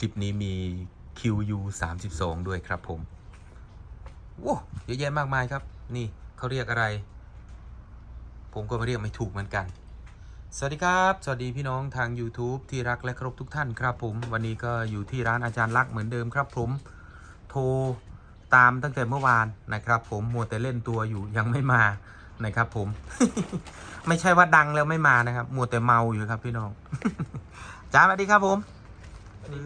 คลิปนี้มี QU 32 ด้วยครับผมว้าวเยอะแยะมากมายครับ นี่เขาเรียกอะไร ผมก็ไม่เรียกไม่ถูกเหมือนกัน สวัสดีครับ สวัสดีพี่น้องทาง YouTube ที่รักและเคารพทุกท่านครับผม วันนี้ก็อยู่ที่ร้านอาจารย์ลักษ์เหมือนเดิมครับผม โทรตามตั้งแต่เมื่อวานนะครับผมมัวแต่เล่นตัวอยู่ยังไม่มานะครับผม ไม่ใช่ว่าดังแล้วไม่มานะครับ มัวแต่เมาอยู่ครับพี่น้องจ้าสวัสดีครับผม เอ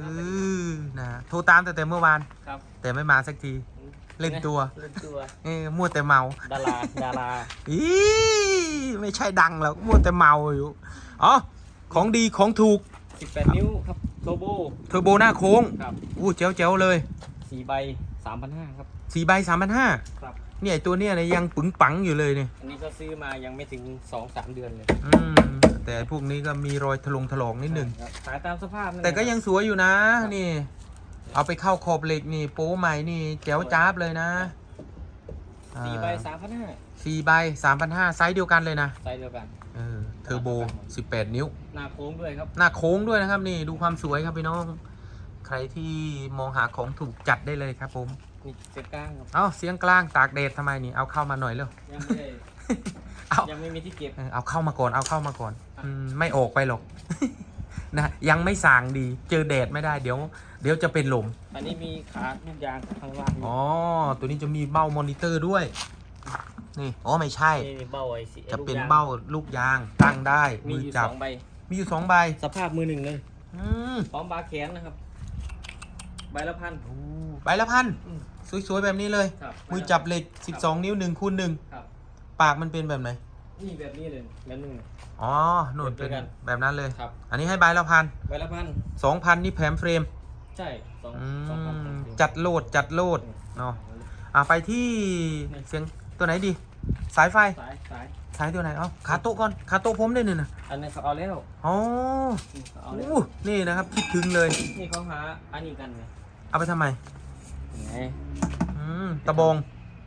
อนะโทรตามตั้งแต่เมื่อวาน ครับแต่ไม่มาสักที เล่นตัว เล่นตัวเออมัวแต่เมา ดาราดาราอีไม่ใช่ดังหรอกมัวแต่เมาอยู่อ๋อของดีของถูก 18 นิ้วครับโทโบเทอร์โบหน้าโค้งครับอู้เจ๋วเจ๋วๆเลยสี่ใบ 3,500ครับ สี่ใบสามพันห้าครับ เนี่ยไอ้ตัวเนี้ยนะยังปึงปังอยู่เลยเนี่ยอันนี้ก็ซื้อมายังไม่ถึง2-3เดือนเลยอืมแต่พวกนี้ก็มีรอยถลงถลอกนิดหนึ่ง ครับขายตามสภาพนั่นแต่ก็หละยังสวยอยู่นะ นี่ เอาไปเข้าขอบเหล็กนี่ โป้ใหม่นี่แจ๋วจ้าบเลยนะสี่ใบอ่า3,500สี่ใบสามพันห้าไซส์เดียวกันเลยนะไซส์เดียวกัน เออเทอร์โบสิบแปดนิ้ว หน้าโค้งด้วยครับ หน้าโค้งด้วยนะครับนี่ดูความสวยครับพี่น้อง ใครที่มองหาของถูกจัดได้เลยครับผมนี่เจ็ดก้างครับ เอาเสียงกลางตากแดดทำไมนี่เอาเข้ามาหน่อยเร็ว ยังไม่ได้เอา ยังไม่มีที่เก็บ เออเอาเข้ามาก่อนเอาเข้ามาก่อนอืมไม่ออกไปหรอก นะยังไม่ส่างดี เจอแดดไม่ได้เดี๋ยว เดี๋ยวจะเป็นลมอันนี้มีขาลูกยางข้างล่างนี่อ๋อตัวนี้จะมีเบ้ามอนิเตอร์ด้วย นี่อ๋อไม่ใช่ นี่เบ้าไอ้สิจะเป็นลูกยงเบ้าลูกยางตั้งได้มีมืออยู่จัสบองใบ มีอยู่สองใบสภาพมือหนึ่งเลยอืมพร้อมบาร์แขนนะครับ ใบละพันโอ้ใบละพัน อืมสวยๆ แบบนี้เลย ครับมือจับเหล็ก 12 นิ้ว1คูณหนึ่งครับปากมันเป็นแบบไหน นี่แบบนี้เลยแบบนึงเลยอ๋อโน่นเป็นแบบเดียวกันแบบนั้นเลย ครับ อันนี้ให้ใบละพันใบละพัน สองพันนี่แถมเฟรมใช่สองอืสองพันมจัดโหลดจัดโหลดเนาะอะไปที่เสียงตัวไหนดี สายไฟ สายสายสายตัวไหน เอาขาโต๊ะก่อน ขาโต๊ะผมได้หนึ่งนะอันนี้เขาเอาแล้วอ๋อนี่เขาเอาแล้วอู้นี่นะครับ คิดถึงเลย นี่เขาหาอันนี้กันไง เอาไปทำไม ไงอืม ตะบอง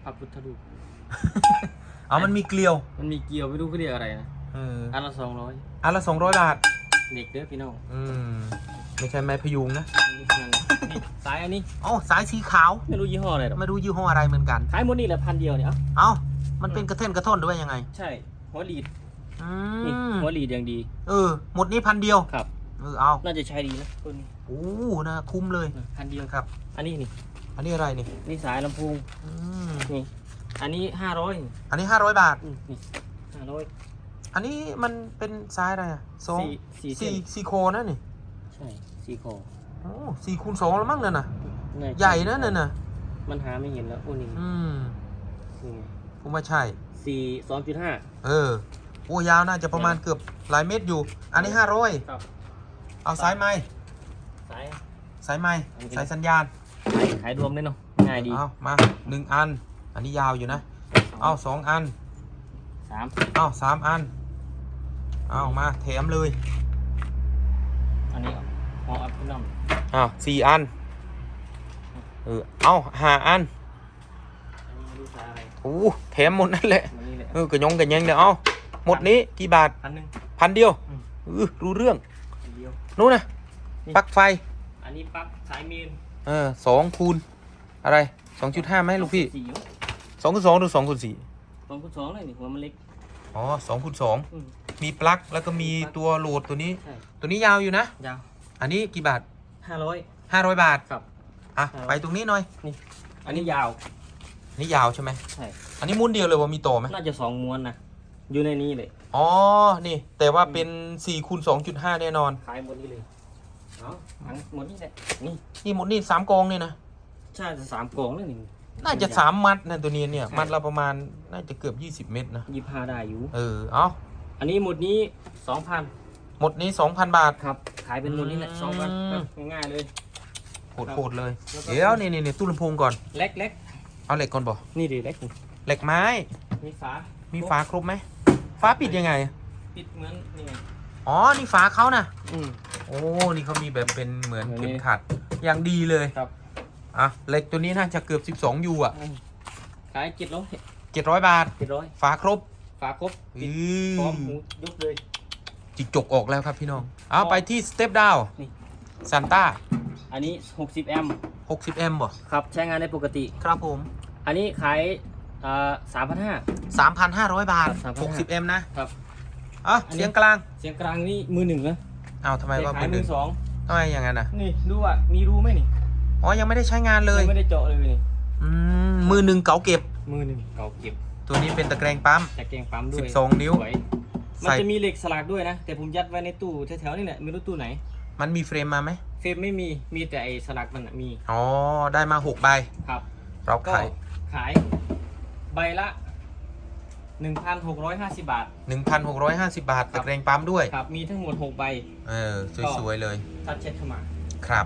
พระพุทธรูปเอามันมีเกลียว มันมีเกลียวไม่รู้เขาเรียกอะไรนะเออ อันละสองร้อยอันละสองร้อยบาท เด็กเด้อพี่น้องอืม ไม่ใช่ไม้พยุงนะนี่นั่นนี่สายอันนี้อ๋อสายสีขาว ไม่รู้ยี่ห้ออะไรหรอกไม่รู้ยี่ห้ออะไรเหมือนกัน ขายหมดนี่แหละพันเดียวเนี่ยเอ้าเอ้า มันเป็นกระเท่นกระท่อนด้วยยังไง ใช่หัวลีดอืนี่มหัวลีดอย่างดี เออ หมดนี้พันเดียว ครับ เออ เอา น่าจะใช้ดีนะตัวนี้ โอ้นะคุ้มเลยพันเดียวครับ อันนี้นี่ อันนี้อะไรนี่ นี่สายลำโพงอืมนี่ อันนี้ห้าร้อยอันนี้ห้าร้อยบาท นี่ห้าร้อยอันนี้มันเป็นซ้ายอะไรอะสองสี่สี่เส้สี่นสี่โคนะนี่ใช่สี่คอโอ้สี่คูณสองแล้วมั้งนั่นน่ะาใหญ่นะนั่นน่ะ มันหาไม่เห็นแล้วโอ้นี่อืมนี่ไงผมว่าใช่ สี่สองจุดห้า เออ โอ้ยาวน่าจะประมาณเกือบหลายเมตรอยู่ อันนี้ห้าร้อยครับ เอาสายไม้ สาย สายไม้อันนี้ สายสัญญาณขายขายรวมเลยเนาะง่ายดีเอามาหนึ่งอัน อันนี้ยาวอยู่นะ เอาสองอัน สามเอาสามอัน เอามาแถมเลยอันนี้พออัพขึ้นน้ำเอาสี่อัน เออ เอาห้าอันอันนี้ไม่รู้สายอะไรโอ้แถมหมดนั่นแหละ มันนี่แหละเออกระยงกระยังเดี๋ยวเอาหมดนี้กี่บาทพันหนึ่งพันเดียวอืม เออรู้เรื่องอันเดียว นู้นนะนี่ ปลั๊กไฟ อันนี้ปลั๊กสายเมนเออสองคูณอะไรสองจุดห้าไหมลูกพี่สี่อยู่สองคูณสองหรือสองคูณสี่สองคูณสองเลยนี่หัวมันเล็ก อ๋อสองคูณสองอืม มีปลั๊กแล้วก็มีตัวโหลดตัวนี้ ใช่ ตัวนี้ยาวอยู่นะ ยาวอันนี้กี่บาทห้าร้อย ห้าร้อยบาทครับ อะครับไปตรงนี้หน่อย อันนี้ยาวอันนี้ยาวใช่ไหมใช่ อันนี้ม้วนเดียวเลยว่ามีต่อไหมน่าจะสองม้วนนะอยู่ในนี้เลย อ๋อ นี่ แต่ว่าเป็นสี่คูณสองจุดห้าแน่นอน ขายหมดนี้เลย เอาทั้งหมดนี่แหละนี่นี่หมดนี่สามกองเนี่ยนะ ใช่จะสามกล่องเลยนี่น่าจะสามมัดนะตัวนี้เนี่ย มัดละประมาณน่าจะเกือบยี่สิบเมตรนะยี่ห้าได้อยู่ เออ เอาอันนี้หมดนี้สองพันหมดนี้สองพันบาท ครับ ขายเป็นหมดนี้แหละอืสองพันมง่ายๆเลยโหดโหดเลยแล้วก็เดี๋ยวนี่นี่นี่ตู้ลำโพงก่อน เล็กเล็กเอาเหล็กก่อนบ่นี่ดิเล็กนี่เหล็กไม้ มีฝามีมีฝาครบไหม ฝาปิดยังไง ปิดเหมือนนี่ไง อ๋อ นี่ฝาเขานะอืม โอ้ นี่เขามีแบบเป็นเหมือนเหมือนเข็มนี้ขัด อย่างดีเลยครับ อะเหล็กตัวนี้น่าจะเกือบ 12ยูอะขายเจ็ดร้อย700 บาท เจ็ดร้อยฝาครบฝาครบอืพร้อมอหมูยกเลย จิกจกออกแล้วครับพี่น้อง เอาไปที่สเต็ปดาวนี่ ซันต้าอันอันนี้ 60 แอมป์60 แอมป์บ่ครับ ใช้งานได้ปกติ ครับผม อันนี้ขายอ่า3,500 3,500 บาท ครับ3,500 60 แอมป์นะ ครับ อะอันนี้ เสียงกลางเสียงกลางนี่มือหนึ่งนะอ้าวทำไมว่าขาเป็ยนหมืนึ่งอสองทำไมอย่างนั้นอะนี่ดูอะมีรูไหมนี่อ๋อยังไม่ได้ใช้งานเลยงไม่ได้เจาะเลยนี่อืมมือหนึ่งเก๋าเก็บ มือหนึ่งเก่าเก็บตัวนี้เป็นตะแกรงปั๊ม จากเกงปั๊มด้วย12นิ้วสยมันใส่ จะมีเหล็กสลักด้วยนะ แต่ผมยัดไว้ในตู้แถวๆนี่แหละไม่รู้ตู้ไหน มันมีเฟรมมาไหมเฟรมไม่มีมีแต่ไอ้สลักมันน่ะมีอ๋อได้มา6ใบครับ เราก็ขายขายใบละ 1,650 บาท 1,650 บาทครัตะบแกรงปั๊มด้วย ครับ มีทั้งหมด 6 ใบ เออ สวย ๆ เลยตัดเช็ดเข้ามา ครับ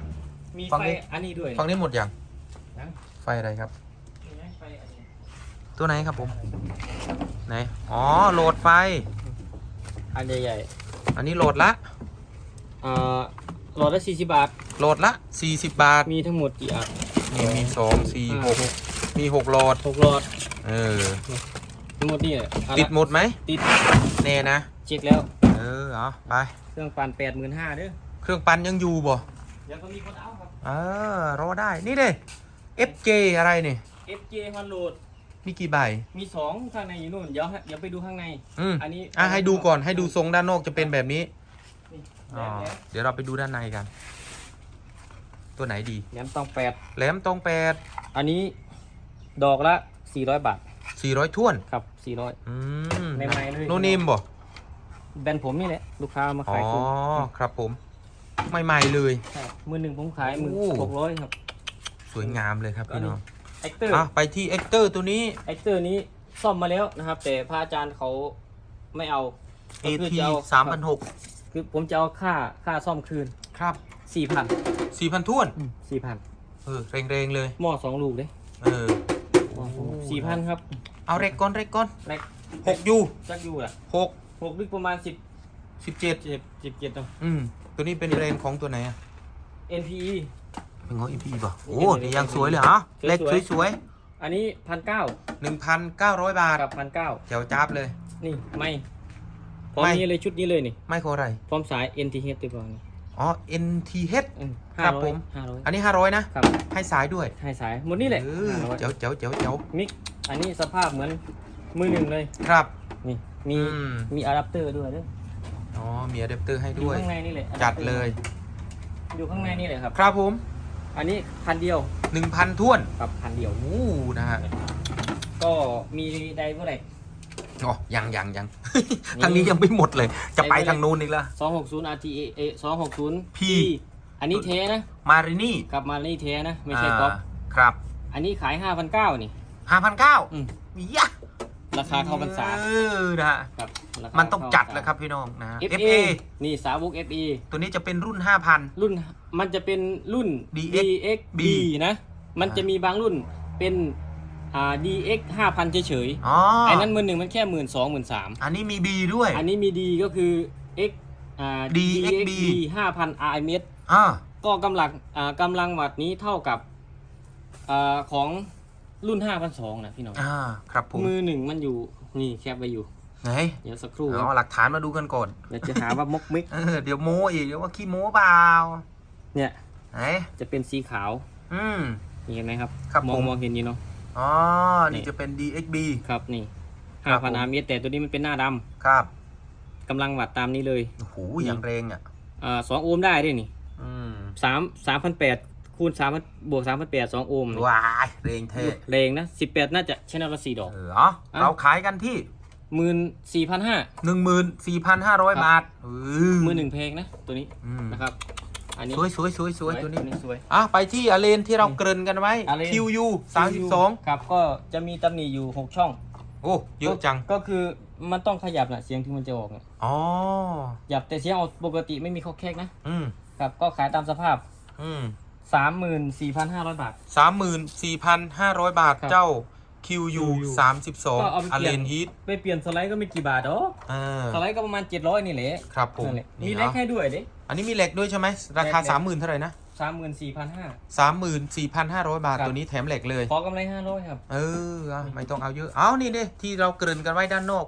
มีฟังไฟดิอันนี้ด้วยฟังนี้หมดยังนะไฟอะไรครับมีไหมไฟอันนี้ตัวไหนครับผม ไหน อ๋อ โหลดไฟ อันใหญ่อันนี้โหลดละๆอ่าหลอดละ 40 บาท โหลดละ 40 บาท มีทั้งหมดกี่อันนี่มีสองสี่หกมีหกโหลดหกหลอดเออทั้ง หมดนี่แหละเอาละติดหมดไหมติดแน่นะ เช็คแล้ว เออเอาไป เครื่องปั่น85,000เด้อเครื่องปั่นยังอยู่บ่เดี๋ยวก็มีคนเอาครับ เออรอได้นี่เด้ FJ อะไรนี่ FJ ฮอนโหลด มีกี่ใบ มีสองข้างในอยู่นู่น เดี๋ยวให้เดี๋ยวไปดูข้างใน อืมอันนี้อะให้ดูก่อนให้ดูทรงด้านนอกจะเป็นแบบนี้นี่อ๋อแหลมเดี๋ยวเราไปดูด้านในกัน ตัวไหนดีแหลมต้องแปดแหลมตรงแปดอันนี้ดอกละ400บาท สี่ร้อยท้วน ครับ400อืมใหม่ๆเลยโนเนมบ่แบรนด์ผมนี่แหละลูกค้ามาอ๋อขายคุณครับผม ใหม่ๆเลย ใช่มือหนึ่งผมขายมือโอ้ หกร้อยครับ สวยงามเลยครับพี่น้องแอคเตอร์ อะไปที่เอ็กเตอร์ตัวนี้ แอคเตอร์นี้ซ่อมมาแล้วนะครับ แต่พระอาจารย์เขาไม่เอาก็คือ AT จะเอสามพันหกคือผมจะเอาค่าค่าซ่อมคืนครับสี่พันสี่พันท้วน สี่พันเออ เร่งๆเลย หม้อสองลูกเลยเออ สี่พันครับ เอาเร็กก่อนเร็กก่อนแรกหกยูจักอยู่อะหกหกลึกประมาณสิบสิบเจ็ดเจ็ดสิบเจ็ดตัวอืมตัวนี้เป็นแบรนด์ของตัวไหนอะ NPE เป็นของ EP ป่ะโอ้นี่นี่ยังสวยเลยเหรอสวยๆเล็กสวยอันนี้พันเก้าๆหนึ่งพันเก้าร้อยบาทกับพันเก้าแถวจับเลย นี่ไม่พร้อมไม่นี้เลยชุดนี้เลยนี่ ไม่ขออะไรพร้อมสาย NTH ตัวบอลนี่อ๋อ NTH ครัห้าบร้อผยมห้าร้อยอันนี้ห้าร้อยนะครับให้สายด้วย ให้สายหมดนี่แหละเออ500เจ๋วเจ๋วเจ๋วเจ๋วมิก อันนี้สภาพเหมือนมือหนึ่งเลย ครับ นี่ มี อืม มีอะแดปเตอร์ด้วยเด้ออ๋อมีอะแดปเตอร์ให้อยู่ด้วย ข้างในนี่แหละ จัดเลย อยู่ข้างในนี่แหละครับ ครับผมอันนี้พันเดียวหนึ่งพันท้วนครับพันเดียวโอ้นะฮะก็มีไดเมื่อไหร่อ๋อยังยังยังนี่ทางนี้ยังไม่หมดเลย จะไปไปเลยทางนู้นอีกแล้ว260 RTA เอ260 P อันนี้เทนะมารินี่กลับมานี่เทนะ ไม่ใช่ก๊อปครับ อันนี้ขาย5,900นี่ ห้าพันเก้าอืม ยะราคาเข้าพรรษาเออนะฮะครับราคามันต้องจัดเข้าพรรษาแล้วครับพี่น้องนะฮะ FA นี่สาวก FA ตัวนี้จะเป็นรุ่น 5,000 รุ่นมันจะเป็นรุ่น DX DXB B นะ มันจะมีบางรุ่นเป็นอ่า DX 5,000 เฉยอ๋อๆไอ้นั้นมือหนึ่งมันแค่หมื่นสองหมื่นสามอันนี้มี B ด้วย อันนี้มี D ก็คือ X อ่า DXB 5,000 RMS อ่าก็กำลังอ่ากำลังวัตต์นี้เท่ากับอ่าของ รุ่น5,200นะพี่น้อง อ่า ครับผม มือหนึ่งมันอยู่ นี่แคปไว้อยู่ ไหน เดี๋ยวสักครู่คเอารับหลักฐานมาดูกันก่อน เดี๋ยวจะหาว่ามกมิก เออ เดี๋ยวโม้อีก เดี๋ยวว่าขี้โม้เปล่า เนี่ย ไหน จะเป็นสีขาว อืมนี่เห็นไหมครับ ครับมองผมมองเห็นอยู่เนาะ อ๋อนี่นี่จะเป็น DXB ครับนี่ครัห้าบพันผมอาร์เมแต่ตัวนี้มันเป็นหน้าดำครับกำลังวัดตามนี้เลย โอ้โหอย่างแรงอะอ่าสองโอห์มได้ด้วยนี่อืมสามสามพันแปด คูณสามพันบวกสามพันแปดสองโอห์มนี่ว้ายแรงเท่แรงนะสิบแปดน่าจะชแนลละสี่ดอก เออเอาเราขายกันที่หมื่นสี่พันห้าหนึ่งหมื่นสี่พันห้าร้อยครับบาทเออมือหนึ่งเพลงนะตัวนี้อืมนะครับอันนี้สวยสวยสวยสวยตัวนี้สวยอะไปที่อาเลนที่เราเกริ่นกันไว้อาเลน QU สามสิบสองครับก็จะมีตำหนิอยู่หกช่อง โอ้เยอะจังก็คือมันต้องขยับนะเสียงที่มันจะออกเนี่ยอ๋อหยับแต่เสียงออกปกติไม่มีข้อแคกนะ อืมครับก็ขายตามสภาพ อืม สามหมื่นสี่พันห้าร้อยบาท สามหมื่นสี่พันห้าร้อยบาทครับเจ้า QU สามสิบสองก็เอาไปอาเปเลลี่ยนนฮีทไปเปลี่ยนสไลด์ก็ไม่กี่บาทหรอกอ่าสไลด์ก็ประมาณเจ็ดร้อยนี่แหละครับผมนั่นแหละมีนี่แลกเนาะให้ด้วยเด้ อันนี้มีเหล็กด้วยใช่ไหมราคาเหล็กสามหมื่นเท่าไหร่นะ สามหมื่นสี่พันห้าสามหมื่นสี่พันห้าร้อยบาทครับ ตัวนี้แถมเหล็กเลย ขอกำไรห้าร้อยครับ เอออะไม่ต้องเอาเยอะ เอานี่ดิที่เราเกริ่นกันไว้ด้านนอก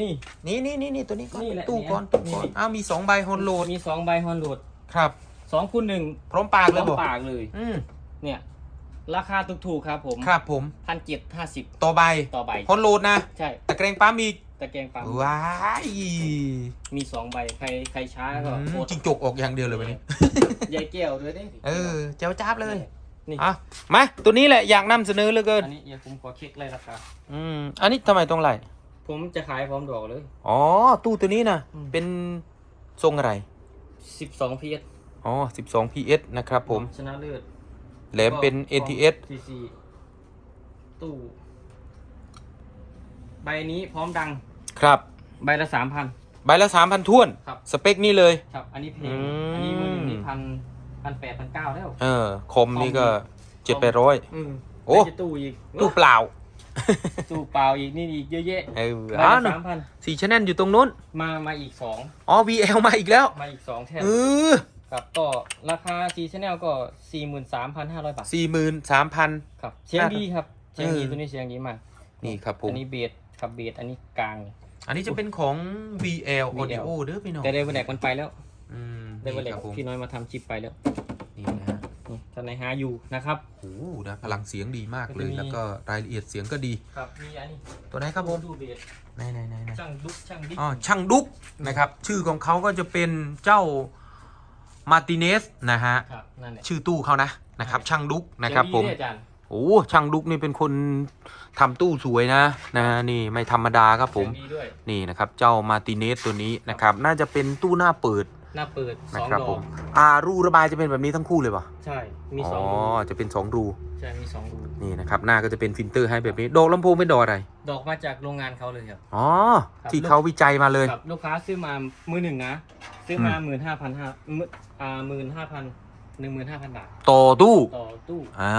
นี่ นี่นี่นี่นี่ตัวนี้ก่อนนี่แหละตู้ก่อนตู้ก่อนนี่ อ้าวมีสองใบฮอนโหลดมีสองใบฮอนโหลด ครับ สองคูณหนึ่งพร้อมปากพเลร้ยอมบอกปากเลย อืมเนี่ย ราคาถูกๆครับผมครับผมพันเจ็ดห้าสิบต่อใบต่อใบพอนโหลดนะใช่ ตะเกรงปั๊มอีกตะแกรงปั๊มว้ายมีสองใบ ใครใครช้าก็อืมโคตรจิงจกออกอย่างเดียวเลยวันนี้ ยายแก้วด้วยดิเออเจ้าจ้าบเลยนี่อะมาตัวนี้แหละอยากนำเสนอเหลือเกินอันนี้เดี๋ยวผมขอเช็คเลยราคา อืมอันนี้ทำไมต้องไหลผมจะขายพร้อมดอกเลย อ๋อตู้ตัวนี้นะอืม เป็นทรงอะไร สิบสองพีเอส อ๋อ 12 PS นะครับผม ชนะเลิศแหลมเป็น ATS ซีซีตู้ใบนี้พร้อมดัง ครับ ใบละสามพัน ใบละ3,000ท้วน ครับ สเปคนี้เลย ครับ อันนี้เพลอืงมอันนี้มือหนึ่งนี่พันพันแปดพันเก้าแล้ว เออ คมนี่ก็เจ็ดแปดร้อย อืมโอ้ไหนจะตู้อีกตู้เปล่า ตู้เปล่าอีกนี่อีกเยอะแยะเออใบอ้าวละสามพันสีชแนลอยู่ตรงนู้น มามาอีกสองอ๋อ VL มาอีกแล้ว มาอีกสองแท่นเออ ครับก็ราคาซีชแนลก็สี่หมื่นสามพันห้าร้อยบาทสี่หมื่นสามพัน ครับเสียงดีครับเสียงดีเออ ตัวนี้เสียงดีมากนี่ครับผม อันนี้เบสครับเบสอันนี้กลาง อันนี้จะเป็นของ VL VL Audio เด้อพี่น้องแต่เดวิดแลกมันไปแล้วอืมเดวิดแลนี่กครับผมพี่น้อยมาทำชิปไปแล้วนี่นะฮะนี่ท่านในหาอยู่นะครับ โอ้โหนะพลังเสียงดีมากเลย ก็จะมี แล้วก็รายละเอียดเสียงก็ดี ครับมีอันนี้ตัวไหนครับผมดูเบสไหนไหนไหนไหนช่างดุ๊กช่างดิ๊กอ๋อช่างดุกนะครับ ชื่อของเขาก็จะเป็นเจ้า มาติเนสนะฮะครับนั่นแหละชื่อตู้เขานะนะครับ ช่างดุกนะครับผมเสียงดีด้วยอาจารย์โอ้ช่างดุกนี่เป็นคนทำตู้สวยนะนะนี่ไม่ธรรมดาครับผม เสียงดีด้วย นี่นะครับ เจ้ามาติเนสตัวนี้นะครับ น่าจะเป็นตู้หน้าเปิด หน้าเปิดสนะองครับดอผกมอ่ารูระบายจะเป็นแบบนี้ทั้งคู่เลยป่ะใช่ มีสอ๋อองรูจะเป็นสองรูใช่ มีสองรูนี่นะครับหน้าก็จะเป็นฟิลเตอร์ให้แบบนี้ดอกลำโพงเป็นดอกอะไรดอกมาจากโรงงานเขาเลยครับ อ๋อครับ ที่เขาวิจัยมาเลยครับลูกค้าซื้อมามือหนึ่งนะ ซื้อมาหมื่นห้าพันห้าอ่าหมื่นห้าพันหนึ่งหมื่นห้าพันบาทต่อตู้ต่อตู้ อ่า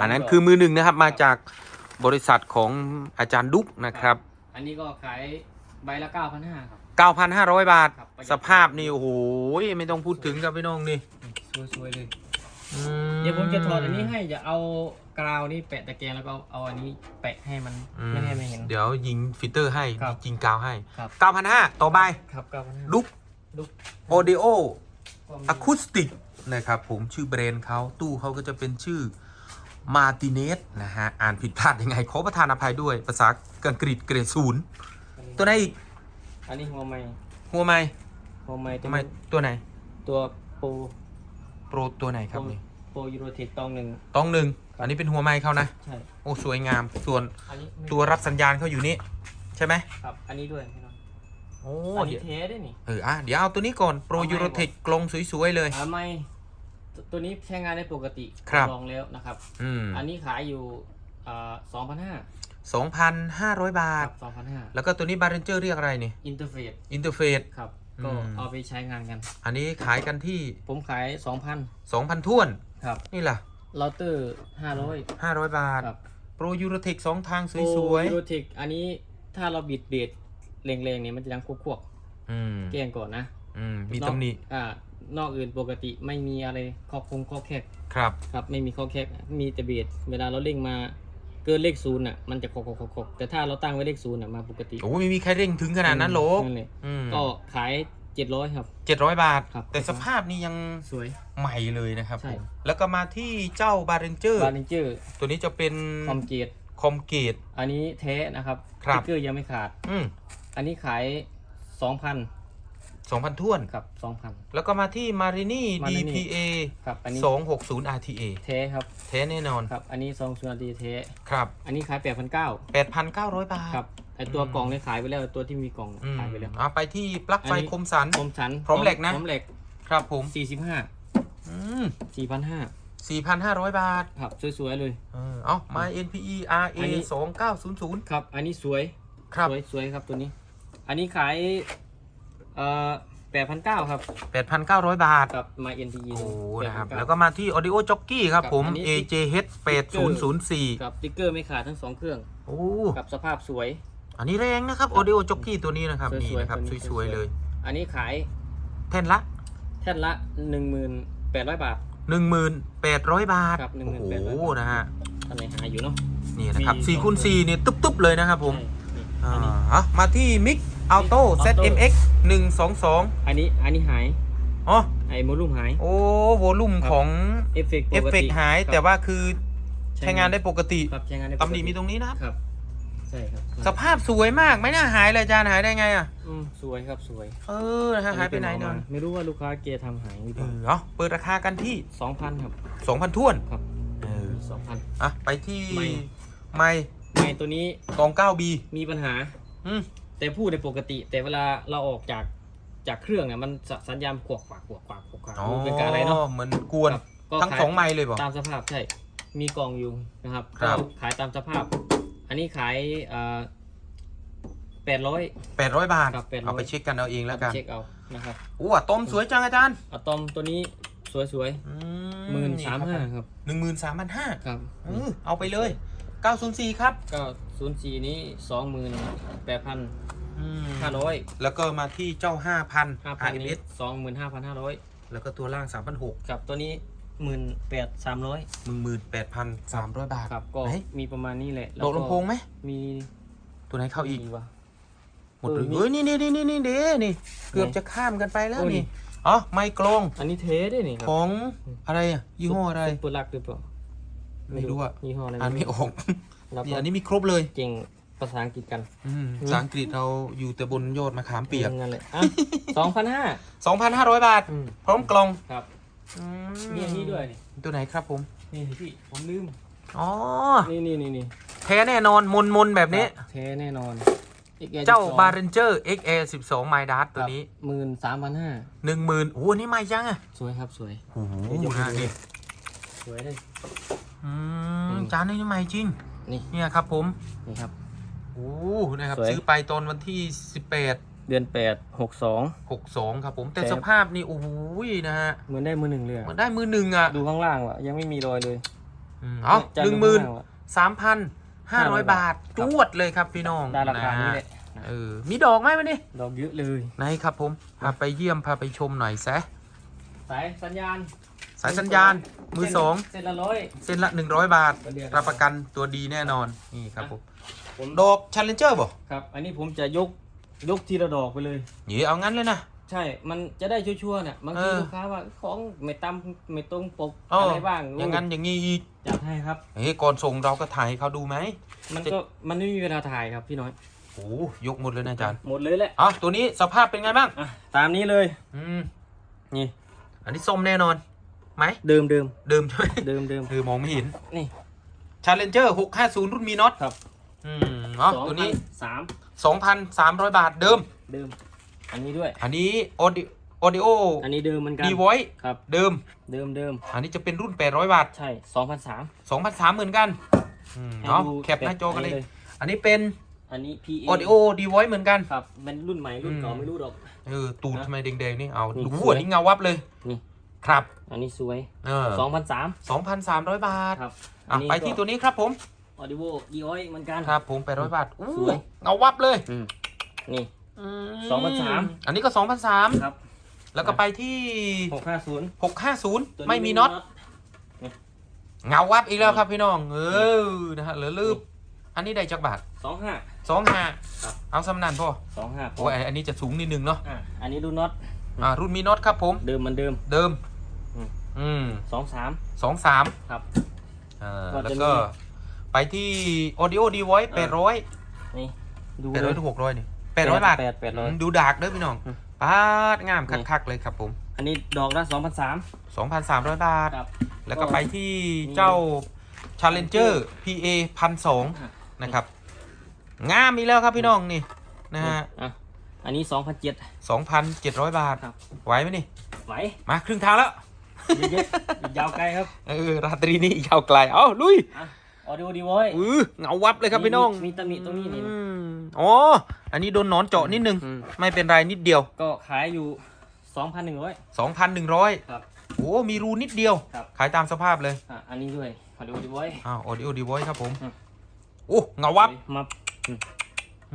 อันนั้นคือมือหนึ่งนะครับมาจากบริษัทของอาจารย์ดุ๊กนะครับ อันนี้ก็ขายใบละเก้าพันห้าครับ 9,500 บาท ครับประหยัด สภาพนี่โอ้โหไม่ต้องพูดถึงครับพี่น้องนี่สวยๆเลย อืเดี๋ยวผมจะถอดอันนี้ให้จะเอากราวนี่แปะตะแกรงแล้วก็เอาอันนี้แปะให้มันอืมไม่ให้ไม่เห็น เดี๋ยวยิงฟิลเตอร์ให้ครับ ยิงกาวให้ ครับ9,500ต่อใบครับเก้าพันห้าดุ๊กดุกออดิโอ อะคูสติกนะครับผมชื่อแบรนด์เขาตู้เขาก็จะเป็นชื่อมาติเนสนะฮะ อ่านผิดพลาดยังไงขอประทานอภัยด้วยภาษาอังกฤษเกรดศูนย์ตัวไหนอีก อันนี้หัวไม้หัวไม้หัวไม้ตัหัววไม้ตัวไหน ตัวโปรโปรตัวไหนครับนี่โปรยูโรเทคตองหนึ่งต้องหนึ่งอันนี้เป็นหัวไม้เขานะใช่โอ้สวยงามส่วนอันนี้ไม่ตัวรับสัญญาณเขาอยู่นี่ใช่ไหมครับอันนี้ด้วยพี่น้องโอ้อันนี้เดี๋ยวเทได้นี่เอออะเดี๋ยวเอาตัวนี้ก่อนโปรเอาไม้ยูโรเทคกลงสวยๆเลยอ่าไม่ตัวตัวนี้ใช้งานได้ปกติครับลองแล้วนะครับอืมอันนี้ขายอยู่อ่าสองพันห้า 2,500 บาคทรับสองพันห้าแล้วก็ตัวนี้บาร์เรนเจอร์เรียกอะไรนี่อินเทอร์เฟซอินเตอร์เฟซ ครับอืมก็เอาไปใช้งานกัน อันนี้ขายกันที่ ผมขายสองพัน2,000ท้วน ครับนี่ล่ะ เราเตอร์ห้าร้อย500 บาท ครับโปรยูโรเทคสองทางสวยโยูโรเทคอันนี้ถ้าเราบิดเบสแรงๆเนี่ยมันจะดังควบๆอืมๆแกล้งก่อนนะอืมมีนอกตำหนิอ่านอกอื่นปกติไม่มีอะไรข้อคงข้อแคกครับ ครับ ไม่มีข้อแคกมีแต่เบสเวลาเราเร่งมา เกินเลขศูนย์อะมันจะคกคกคกแต่ถ้าเราตั้งไว้เลขศูนย์อะมาปกติโอ้ไม่มีใครเร่งถึงขนาดนั้นหรอกนั่นแหละอืมก็ขายเจ็ดร้อยครับเจ็ดร้อยบาทครับแต่สภาพนี่ยังสวยใหม่เลยนะครับใช่ผมแล้วก็มาที่เจ้าบาร์เรนเจอร์บาร์เนเจอร์ตัวนี้จะเป็นคอมเกตคอมเกตอันนี้แท้นะครับครับสติ๊กเกอร์ยังไม่ขาด อืมอันนี้ขายสองพัน สองพันท้วน ครับสองพัน แล้วก็มาที่มารินี่ Marini DPA ครับอันนี้สองหกศูนย์ RTA แท้ครับแท้แน่นอน ครับ อันนี้ซองซูนาดีแท้ครับ อันนี้ขายแปดพันเก้าแปดพันเก้าร้อยบาทครับไอตัวอืมกล่องเนี่ยขายไปแล้วตัวที่มีกล่องอืมขายไปแล้วเอาไปที่ปลั๊กไฟอันนี้ คมสัน คมสันพร้อมเหล็กนะ พร้อมเหล็กครับผมสี่สิบห้าอืมสี่พันห้าสี่พันห้าร้อยบาท ครับสวยๆเลย เออเอามา NPE RA อันนี้สองเก้าศูนย์ศูนย์ครับ อันนี้สวยครับ สวยสวยครับตัวนี้ อันนี้ขาย เอ่อแปดพันเก้าครับแปดพันเก้าร้อยบาท กับ My NTE โอ้8,900นะครับ แล้วก็มาที่ Audio Jockey ครับครับผมอันนี้ AJH 8004กับติ๊กเกอร์ไม่ขาดทั้งสองเครื่อง โอ้ กับสภาพสวย อันนี้แรงนะครับ Audio Jockey ตัวนี้นะครับสวยๆนี่นะครับ ตัวนี้สวยๆเลย อันนี้ขายแท่นละ แท่นละหนึ่งหมื่นแปดร้อยบาท 1,800 บาท ครับโอ้โห 1,800บาทนะฮะท่านไหนหาอยู่เนาะ นี่นะครับมี4คูณ4เนี่ยตุ๊บๆ เลยนะครับผม ใช่นี่อ่าอันนี้ อะมาที่ Mic Auto Auto ZMX 122 อันนี้อันนี้หายอ๋ออัไอ้โมลูมหาย โอ้โวลุ่มครับของเอฟเฟกต์เอฟเฟกต์หายแต่ว่าคือใช้งานได้ปกติครับใช้งานได้ตำหนิมีตรงนี้นะครับ ครับ ใช่ครับสภาพสวยมากไม่น่าหายเลยอาจารย์หายได้ไงอะ อืมสวยครับสวยเออนะฮะหายไปไหนเนออะไม่รู้ว่าลูกค้าเกทำหายหรือเปเอล่าอเอาเปิดราคากันที่ สองพันครับ2,000ท้วน ครับเออ สองพัน อะ ไปที่ไม่ ไม่ไม่ตัวนี้กอง 9B มีปัญหา อืม แต่พูดในปกติ แต่เวลาเราออกจากจากเครื่องเนี่ยมันสสัญญาณขวกขวากขวกขวากขวกขวากอ๋อเป็นการอะไรเนาะเหมือนกวนครับก็ทั้งขายสองไม้เลยเปล่ะตามสภาพใช่ มีกล่องอยู่นะครับครับ ก็ขายตามสภาพ อันนี้ขายแปดร้อย800บาท ครับ800 เอาไปเช็คกันเอาเองแล้วกันเช็คเอานะครับโอ้อะต้มสวยจังอาจารย์อะตอมตัวนี้สวยๆหมื่นสามห้าครับหนึ่งหมื่นสามพันห้าครับ เอาไปเลย 904 ครับ ก็ศูนย์สี่นี้สองหมื่นแปดพันอืมห้าร้อยแล้วก็มาที่เจ้า5,000ห้าพันนี้ RMS สองหมื่นห้าพันห้าร้อยแล้วก็ตัวล่าง 3,600กับตัวนี้หมื่นแปดสามร้อย18,300 บาทครับก็ไหนมีประมาณนี้แหละโดดลำโพงไหม มีตัวไหนเข้าอีก มีวะ หมดเลยเออมีเฮ้ย นี่นี่นี่นี่นี่เด้นี่ เกือบไหนจะข้ามกันไปแล้วโอ้ยนี่อ๋อไมโครงอันนี้เทสด้วยนี่ครัของอะไรอะยี่ห้ออะไรซุปเปอร์ลักหรือเปล่า ไม่รู้อะยี่ห้ออะไรอ่านไม่ออกแล้วนี่ก็อันนี้มีครบเลย เก่งภาษาอังกฤษกัน อืมภาษาอังกฤษเราอยู่แต่บนยอดมะขามเปียกเงินเลยอะสองพันห้า 2,500 บาทพร้อมกล่องครับอืมมีอันนี้ด้วยนี่ตัวไหนครับผมนี่พี่ผมลืมอ๋อ นี่นี่นี่นี่แท้แน่นอนมนมนๆแบบนี้ เทแน่นอนเจ้าบาร์เรนเจอร์ XA 12 My Dart ตัวนี้หมื่นสามพันห้า10,000โอ้โหนี่ไม่จังอะสวยครับสวย โอ้โหเดี๋ยวจะนะไปดูนี่สวยเลย อือืมมจานนี้ใหม่จริง นี่เนี่ยครับผม นี่ครับโอ้นะครับสวยซื้อไปตอนวันที่18เดือนแปดหกสอง62ครับผมแต่แต่สภาพนี่โอ้โหนะฮะเหมือนได้มือหนึ่งเลยอะมันได้มือหนึ่งอะดูข้างล่างว่ะยังไม่มีรอยเลยอืมเอ้าจะหดูนึ่งหมื่นข้างล่างว่ะสามพันห้าร้อยบาทคจรับวดเลยครับพี่น้องได้ราคานี้ะแหฮะละเออมีดอกไหมวันนี้ดอกเยอะเลยไหนครับผมพาไปเยี่ยมพาไปชมหน่อยแซะสายสัญญาณ สายสัญญาณมือสองเส้นละร้อยเส้นละ 100 บาทเดือนรับประกันตัวดีแน่นอน นี่ครับผมผมดอก Challenger บ่ครับ อันนี้ผมจะยกยกทีละดอกไปเลยนี่เอางั้นเลยนะ ใช่ มันจะได้ชัวร์ๆเนี่ยบางทีเออลูกค้าว่าของไม่ตามไม่ตรงปกเออออะไรบ้าง อย่างนั้นอย่างนี้อีกจัดให้ครับ เฮ้ยก่อนส่งเราก็ถ่ายให้เขาดูไหม มันก็มันไม่มีเวลาถ่ายครับพี่น้อยโอ้ยกหมดเลยนะอาจารย์ หมดเลยแหละอ๋อตัวนี้สภาพเป็นไงบ้างอะตามนี้เลย อืม นี่ อันนี้ส้มแน่นอน ไหมเดิมเดิมเดิมใช่ไหมเดิมเดิมคือมองไม่เห็นนี่ Challenger 650รุ่นมีน็อตครับอืมอ๋อสองตัวนี้สาม2,300บาทเดิม เดิม อันนี้ด้วย อันนี้ Audio Audio อันนี้เดิมเหมือนกัน d v o i c e ครับ เดิม เดิมเดิมอันนี้จะเป็นรุ่น 800 บาท ใช่สองพันสาม 2,300เหมือนกันอืมเนาะแคปหน้าจอกันเลย อันนี้เป็น อันนี้ PA Audio d v o i c e เหมือนกัน ครับเป็นรุ่นใหม่รุ่นเก่าอืม ไม่รู้ดอก เออตูดนะทำไมแดงๆนี่ เอานี่ดูสวย อันนี้เงาวับเลย นี่ ครับอันนี้สวยเออสองพันสาม2,300บาทครับอะไปที่ตัวนี้ครับผมออดิโวดีออยเหมือนกันครับผม800บาทอู้สวยเงาวับเลยอืมนี่อืม2,300อันนี้ก็2,300ครับแล้วก็ไปที่หกห้าศูนย์650ไม่มีน็อตเงาวับอีกแล้วครับพี่น้อง เออนะฮะเหลือลืบอันนี้ได้จักบาทสองห้าสองห้าครับเอาสำนันพ่อสองห้าโอ้ยอันนี้จะสูงนิดนึงเนาะอะอันนี้ดูน็อตอ่ารุ่นมีน็อตครับผม เดิมเหมือนเดิมเดิม อืมอืมสองสาม สองสามครับอ่าก็จะแล้วก็มี ไปที่ audio device แปดร้อยนี่ดูแปดเลร้อยยถึงหกร้อยนี่แปดร้อยบาทแปดแปดร้อย อืมดูดากเด้อพี่น้องอืม ปาดงามนี่คักๆเลยครับผม อันนี้ดอกละสองพันสาม 2,300 บาท ครับแล้วก็ก็ไปที่มีเจ้า Challenger PA พันสองอะนะครับ งามอีกแล้วครับพี่น้องนี่นะฮะอะอันนี้สองพันเจ็ด 2,700 บาท ครับ ไหวไหมนี่ ไหว มาครึ่งทางแล้ว เยอะๆยาวไกลครับเออราตรีนี้ยาวไกลเอ้าลุยอะออดิโอดีไว้อือเงาวับเลยครับมีพี่น้องมีตำหนิตรงนี้นี่อืมอ๋ออันนี้โดนหนอนเจาะนิดนึงอืมไม่เป็นไรนิดเดียว ก็ขายอยู่สองพันหนึ่งร้อย2,100ครับ โอ้มีรูนิดเดียว ครับ ขายตามสภาพเลยอะอันนี้ด้วยออดิโอดีไว้อ้าว audio device ครับผมอืม โอ้เงาวับมา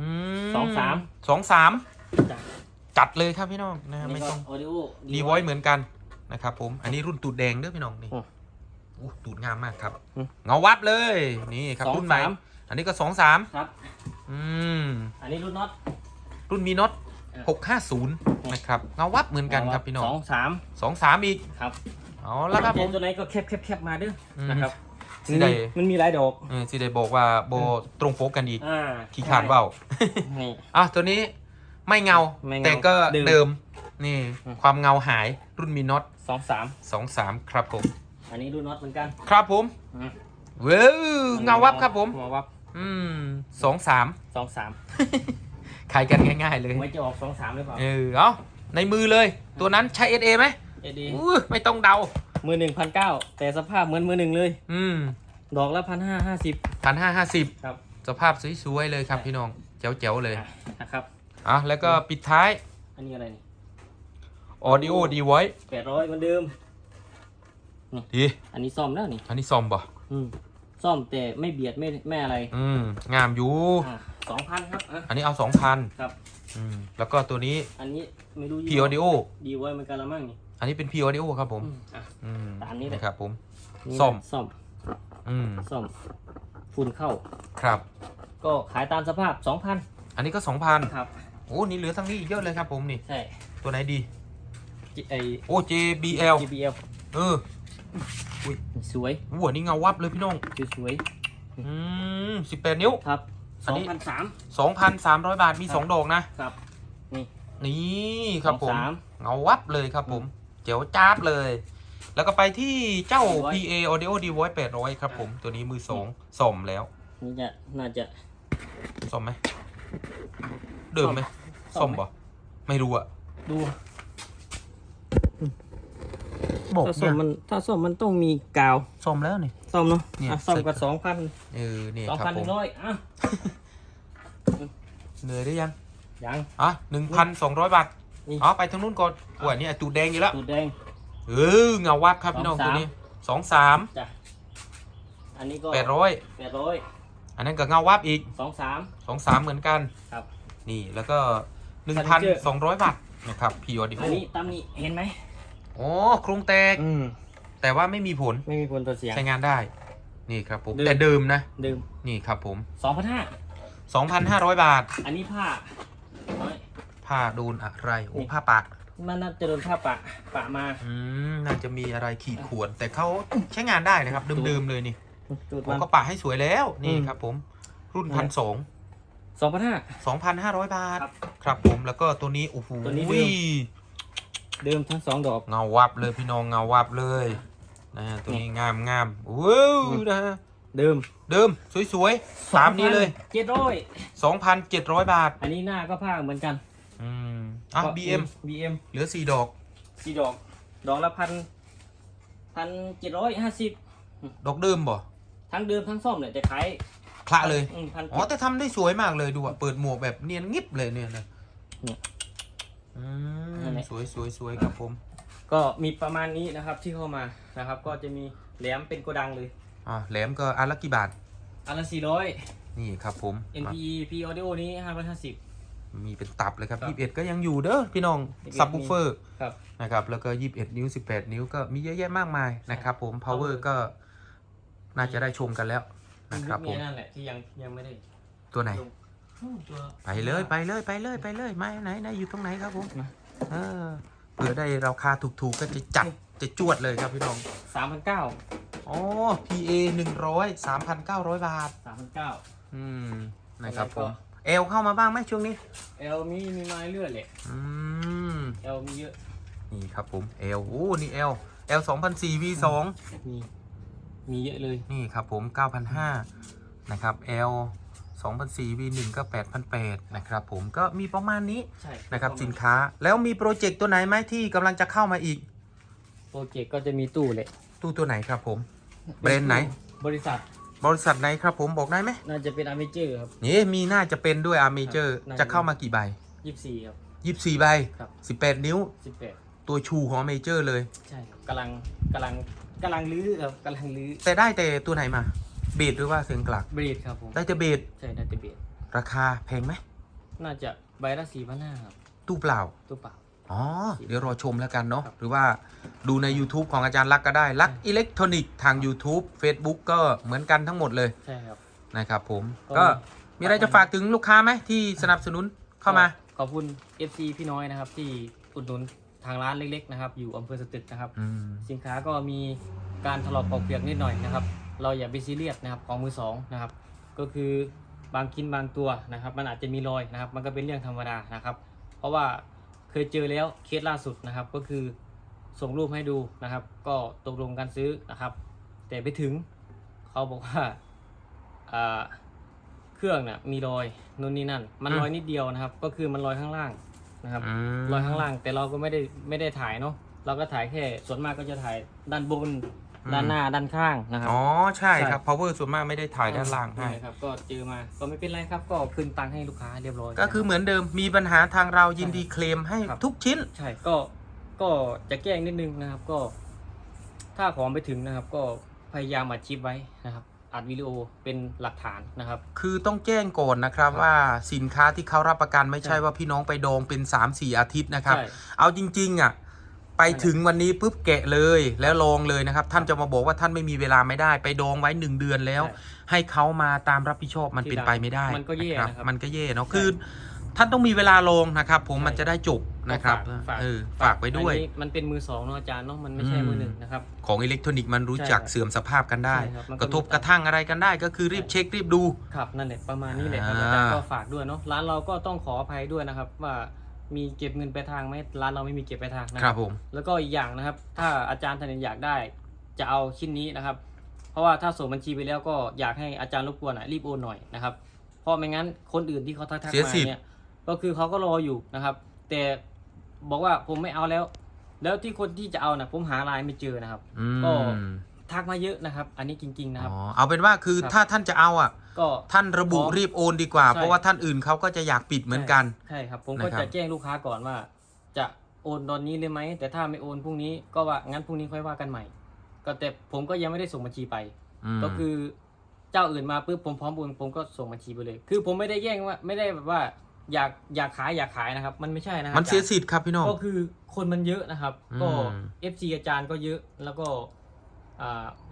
อืมสองสาม สองสามจ้ะจัดเลยครับพี่น้องนะอันไม่นี้ก็ต้องออดิโอดีไวเหมือนกัน นะครับผม อันนี้รุ่นตูดแดงเด้อพี่น้องนี่อืมโอ้ตูดงามมากครับอืมเงาวับเลย นี่ครับสองรุ่นใหม่สามอันนี้ก็สองสามครับ อืม อันนี้รุ่นน็อต รุ่นมีน็อตเอ650นะครับเงาวับเหมือนกันครับพี่น้องสองสามสองสามอีก ครับ เอาละครับผมตัวไหนก็แคบแคบแคบมาเด้ออมนะครับสิได้มันมีหลายดอกเออสิได้บอกว่าโบตรงโฟกกันอีกอ่าขี้ขาดเบ้านี่อะตัวนี้ไม่เงาไม่เงาแต่ก็เดิมเดิม นี่อืมความเงาหายรุ่นมีน็อตสองสามสองสามครับผม อันนี้ดูน็อตเหมือนกัน ครับผมอืมเว้าวเงาวับครับผมเงาวับ อืมสองสามสองสามขายกันง่าย ๆ เลยไว้จะออกสองสามหรือเปล่าเออเอาในมือเลย ตัวนั้นใช้ SA ไหมเอ็ดดีอู้ไม่ต้องเดา มือหนึ่งพันเก้าแต่สภาพเหมือนมือหนึ่งเลย อืมดอกละพันห้าห้าสิบพันห้าห้าสิบครับ สภาพสวยๆเลยครับพี่น้องเจ๋วๆเลยนะครับอะแล้วก็ปิดท้าย อันนี้อะไรนี่ Audio Device แปดร้อยเหมือนเดิม ดีอันนี้ซ่อมแล้วนี่อันนี้ซ่อมบ่อืมซ่อมแต่ไม่เบียดไม่ไม่อะไรอืมงามอยู่ สองพันครับอะ อันนี้เอาสองพันครับ อืมแล้วก็ตัวนี้ อันนี้ไม่รู้ P Audio ดีไว้เหมือนกันละมั้งนี่อันนี้เป็น P Audio ครับผมอืมอะ อืมตามนี้แหละนะครับผม นี่ซ่อม ซ่อมอืมซ่อมฝุ่นเข้า ครับ ก็ขายตามสภาพสองพันอันนี้ก็สองพันครับ โอ้นี่เหลือทั้งนี้อีกเยอะเลยครับผมนี่ ใช่ตัวไหนดีจิ ไอ โอ้ JBL GBL เออสวยวัวนี่เงาวับเลยพี่น้อง สวยอืมสิบแปดนิ้วๆครับอัสนองนี้พันสามสองพันสามร้อยบาทมีครับสองดอกนะครับ นี่ นี่ครับผมสองสามเงาวับเลยครับผม เจ๋วจ้าบเลย แล้วก็ไปที่เจ้า100 PA Audio Device 800 ครับผม ตัวนี้มือสองส่อมแล้ว นี่จะ น่าจะส่อมไหม เดิมไหมซ่ส่ออมมไหมบ่ไม่รู้อะดู บอกถ้าซ่อเนี่มยมันถ้าซ่อมมันต้องมีกาวส่อมแล้วนี่ซ่อมเนาะเนี่ย อะซ่อมเสร็จกับสองพันเออนี่สองครัพับนหผนึ่มงร้อยอะเหนื่อยได้ยังยัง อะหนึ่งพันสองร้อยบาทนี่ อ๋อไปทางนู้นก่อนโอ้ยนี่ตูดแดงอยู่แล้วตูดแดง เออเงาวับครับพี่น้องสองตัวสาม นี้สองสามจ้ะอันนี้ก็แปดร้อยแปดร้อยอันนั้นก็เงาวับอีกสองสาม สองสามเหมือนกันครับนี่แล้วก็หนึ่งพัน Furniture สองร้อยบาทนะครับพีออดิโออันนี้ตามนี้เห็นไหม โอ้โครงแตก อืมแต่ว่าไม่มีผลไม่มีผลต่อเสียง ใช้งานได้ นี่ครับผม เดิม แต่เดิมนะ ดื่มนี่ครับผม สองพันห้า2,500 บาท อันนี้ผ้าน้อยผ้าโดนอะไร โอ้นี่ผ้าปะ มันน่าจะโดนผ้าปะปะมาอืม น่าจะมีอะไรขีดข่วน แต่เขาใช้งานได้นะครับ เดิมๆเลยนี่ จุดผมมันก็ปะให้สวยแล้ว นี่อืม ครับผม รุ่นนั่พันนแหละสอง สองพันห้าสองพันห้าร้อยบาท ครับครับผมแล้วก็ตัวนี้โอ้โหตัวนี้เดิม เดิมทั้งสองดอก เงาวับเลยพี่น้องเงาวับเลยนะฮะตัวนี้งามงามว้าวอืมนะฮะเดิมเดิมสวยๆตามนี้เลยเจ็ดร้อย2,700บาท อันนี้หน้าก็ผ้าเหมือนกัน อืมอะก็ BM BM เหลือ4ดอกสี่ดอก ดอกละพันพันเจ็ดร้อยห้าสิบดอกเดิมบ่ทั้งเดิมทั้งซ่อมเนี่ยจะขายคละเลยอืมพันอ๋อแต่ทำได้สวยมากเลยดูอะเปิดหมวกแบบเนียนงิบเลยเนี่ยนะ เนี่ยอืนั่นมแหละ สวยสวยสวยครับผมก็มีประมาณนี้นะครับที่เข้ามานะครับ ก็จะมีแหลมเป็นโกดังเลยอะแหลมก็อันละกี่บาท อันละสี่ร้อยนี่ครับผมอะ NPE P Audio นี้ห้าร้อยห้าสิบมีเป็นตับเลยครับครับ 21 ก็ยังอยู่เด้อพี่น้อง21ซับ w ูเฟอร์ครับ นะครับแล้วก็ 21 นิ้ว 18 นิ้วก็มีเยอะแยะมากมายนะครับผม power ก็น่าจะได้ชมกันแล้วนะครับผมมีนั่นแหละที่ยังยังไม่ได้ตัวไหน ลงอืมตัว ไปเลยไปเลยไปเลยไปเลยไม่ไหนไหนอยู่ตรงไหนครับผมมาเออเผื่อได้ราคาถูกๆก็จะจัดจะจวดเลยครับพี่น้องสามพันเก้าอ๋อ PA หนึ่งร้อยสามพันเก้าร้อยบาทสามพันเก้าอืมนะครับแล้วผก็มเอลเข้ามาบ้างไหมช่วงนี้เอลมีมีไม้เลื่อนแหละอืมเอลมีเยอะนี่ครับผมเอลโอ้นี่เอลเอลสองพันสี่ V สองมีมีเยอะเลยนี่ครับผมเก้าพันห้านะครับเอล สองพันสี่ V หนึ่งก็แปดพันแปดนะครับผมก็มีประมาณนี้ใช่นะครับสินค้าแล้วมีโปรเจกต์ตัวไหนไหมที่กำลังจะเข้ามาอีก โปรเจกต์ก็จะมีตู้เลยตู้ตัวไหนครับผมแบรนด์ไหน บริษัท บริษัทไหนครับผมบอกได้ไหมน่าจะเป็นอาร์เมเจอร์ครับ นี่มีน่าจะเป็นด้วยอาร์เมเจอร์น่าจะ จะเข้ามากี่ใบ ยี่สิบสี่ครับยี่สิบสี่ใบ ครับสิบแปดนิ้วสิบแปดตัวชูของเมเจอร์เลย ใช่ครับกำลังกำลังกำลังลื้อครับกำลังลื้อแต่ได้แต่ตัวไหนมาเบสหรือว่าเสียงกลักเบรดครับผม ได้แต่เบสใช่น่าจะเบรดราคาแพงไหมน่าจะใบละสี่พันห้าครับตู้เปล่า ตู้เปล่า อ๋อ เดี๋ยวรอชมแล้วกันเนาะครับ หรือว่าดูใน YouTube ของอาจารย์ลักษณ์ก็ได้ลักษณ์อิเล็กทรอนิกส์ทาง YouTube Facebook ก็เหมือนกันทั้งหมดเลยใช่ครับ นะครับผม ก็ ก็มีอะไรจะฝากถึงลูกค้าไหมที่สนับสนุนเข้ามา ขอบคุณ FC พี่น้อยนะครับที่อุดหนุนทางร้านเล็กๆนะครับอยู่อำเภอสตึกนะครับ อืม สินค้าก็มีการถลอกปอกเปลือกนิดหน่อยนะครับ เราอย่าไปซีเรียสนะครับของมือสองนะครับ ก็คือบางชิ้นบางตัวนะครับ มันอาจจะมีรอยนะครับ มันก็เป็นเรื่องธรรมดานะครับ เพราะว่าเคยเจอแล้วเคสล่าสุดนะครับ ก็คือส่งรูปให้ดูนะครับ ก็ตกลงการซื้อนะครับ แต่ไปถึงเขาบอกว่าอ่าเครื่องน่ะมีรอยนู่นนี่นั่น มันรอยนิดเดียวนะครับ ก็คือมันรอยข้างล่างนะครับมรอยข้างล่างแต่เราก็ไม่ได้ไม่ได้ถ่ายเนาะเราก็ถ่ายแค่ส่วนมากก็จะถ่ายด้านบนอืม ด้านหน้าด้านข้างนะครับ อ๋อใช่ครับใช่ power ส่วนมากไม่ได้ถ่ายด้านล่างให้ ใช่ครับก็เจอมาก็ไม่เป็นไรครับ ก็คืนตังค์ให้ลูกค้าเรียบร้อย ก็คือเหมือนเดิมมีปัญหาทางเรายินดีเคลมให้ครับ ทุกชิ้น ใช่ก็ก็จะแก้งนิดนึงนะครับก็ ถ้าของไปถึงนะครับ ก็พยายามอัดคลิปไว้นะครับ อัดวิดีโอเป็นหลักฐานนะครับ คือต้องแจ้งก่อนนะครับครับว่าสินค้าที่เขารับประกันไม่ใช่ใช่ ว่าพี่น้องไปดองเป็น 3-4 อาทิตย์นะครับ ใช่ เอาจริงๆอะ ไปนั่นแหละถึงวันนี้ปุ๊บแกะเลยแล้วลองเลยนะครับ ท่านจะมาบอกว่าท่านไม่มีเวลาไม่ได้ ไปดองไว้หนึ่งเดือนแล้วใช่ให้เขามาตามรับผิดชอบมันที่เป็นไปไม่ได้มันก็แย่ะครับนะครับ มันก็แย่เนาะใช่คือท่านต้องมีเวลาลงนะครับ ผมใช่มันจะได้จบนะครับฝากเออฝากไว้ด้วยอันนี้มันเป็นมือสองเนาะอาจารย์เนาะมันไม่ใช่อืมมือหนึ่งนะครับของอิเล็กทรอนิกส์มันรู้จักใช่ครับเสื่อมสภาพกันได้ใช่ครับมันก็กระทบกระทั่งอะไรกันได้ ก็คือรีบเช็ครีบดูครับนั่นแหละประมาณนี้แหละครับอ่าอาจารย์ก็ฝากด้วยเนาะร้านเราก็ต้องขออภัยด้วยนะครับว่า มีเก็บเงินไปลายทางไหมร้านเราไม่มีเก็บไปลายทางนะคครัรับบผม แล้วก็อีกอย่างนะครับ ถ้าอาจารย์ท่านไหนอยากได้ จะเอาชิ้นนี้นะครับ เพราะว่าถ้าส่งบัญชีไปแล้วก็อยากให้อาจารย์รบกวนอะรีบโอนหน่อยนะครับ เพราะไม่งั้นคนอื่นที่เขาทักทักเสียมาสิทธิ์ เนี่ยก็คือเขาก็รออยู่นะครับ แต่บอกว่าผมไม่เอาแล้ว แล้วที่คนที่จะเอานะผมหาไลน์ไม่เจอนะครับ อืมก็ ทักมาเยอะนะครับ อันนี้จริง ๆ นะครับ อ๋อเอาเป็นว่าคือครับ ถ้าท่านจะเอาอะ ก็ ท่านระบุพร้อมรีบโอนดีกว่า ใช่ เพราะว่าท่านอื่นเขาก็จะอยากปิดเหมือนกัน ใช่ครับผมนะก็ครับ จะแจ้งลูกค้าก่อนว่า จะโอนตอนนี้เลยไหมแต่ถ้าไม่โอนพรุ่งนี้ก็ว่างั้นพรุ่งนี้ค่อยว่ากันใหม่ ก็แต่ผมก็ยังไม่ได้ส่งบัญชีไป มก็คือเจ้าอื่นมาปุ๊บผมพร้อมโอนผมก็ส่งบัญชีไปเลย คือผมไม่ได้แย่งว่าไม่ได้แบบว่าอยากอยากขายอยากขายนะครับ มันไม่ใช่นะครับมันเสียอาจารย์สิทธิ์ครับพี่น้อง ก็คือคนมันเยอะนะครับ ก็อืม FC อาจารย์ก็เยอะแล้วก็อ่า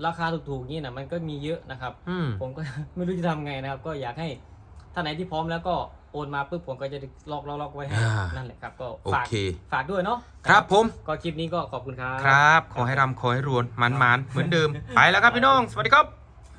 ราคาถูกๆนี่นะมันก็มีเยอะนะครับอืมผมก็ไม่รู้จะทำไงนะครับ ก็อยากให้ท่านไหนที่พร้อมแล้วก็โอนมาปุ๊บผมก็จะล็อกล็อกล็อกไว้ให้อ่านั่นั่นแหละครับก็โอฝากเคฝากด้วยเนาะครับผมก็คลิปนี้ก็ขอบคุณครับครับ ขอให้รำขอให้รวนมันมันๆเหมือนเดิมไปแล้วครับพี่น้อง สวัสดีครับ